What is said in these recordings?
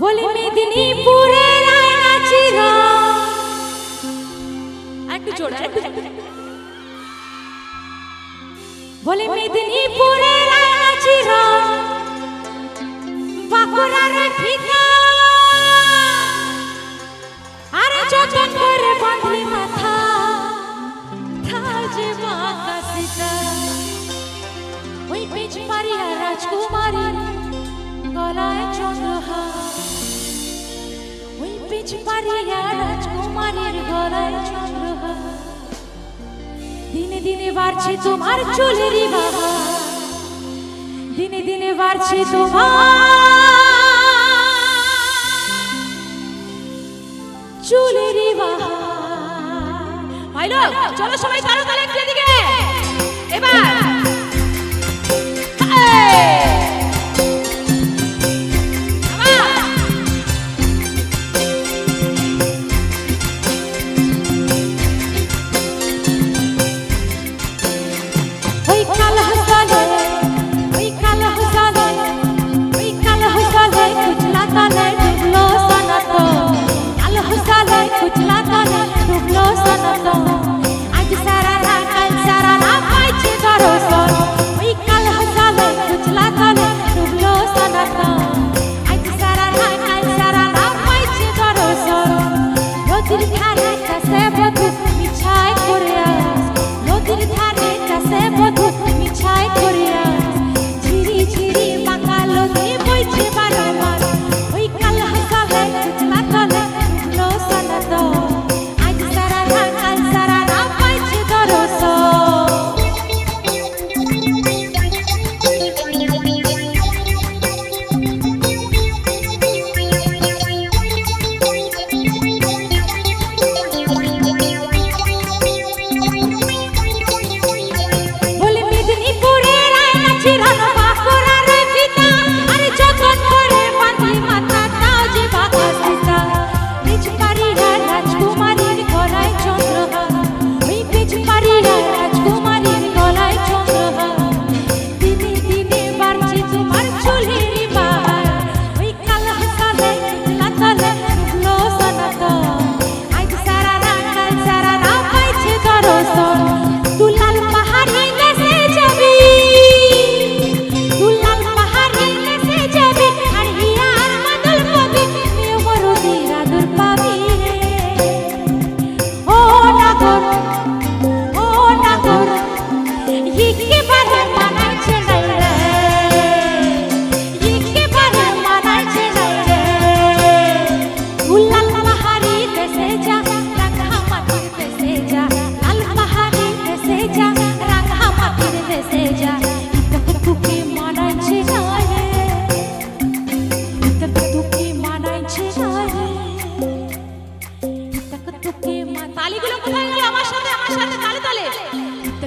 বলে মেদিনীপুরে একটু জোরে বলে মেদিনীপুরে বাঁকুড়ার ফিকা আর যতন করে বাঁধলি মাথা থাজে মাতা সীতা ওই পেজ পারিয়া রাজকুমারী, গলায় চন্দ্রহার। দিনে দিনে বাড়ছে তোমার চুলের বাবা দিনে দিনে বাড়ছে তোমার বাবা চলো সবাই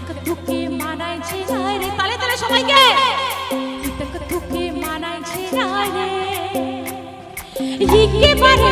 ইতক ধুকে মানাইছে রায় রে। তালে তালে সবাইকে। ইতক ধুকে মানাইছে রায় রে। ইকে পারে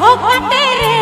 ও ঘটের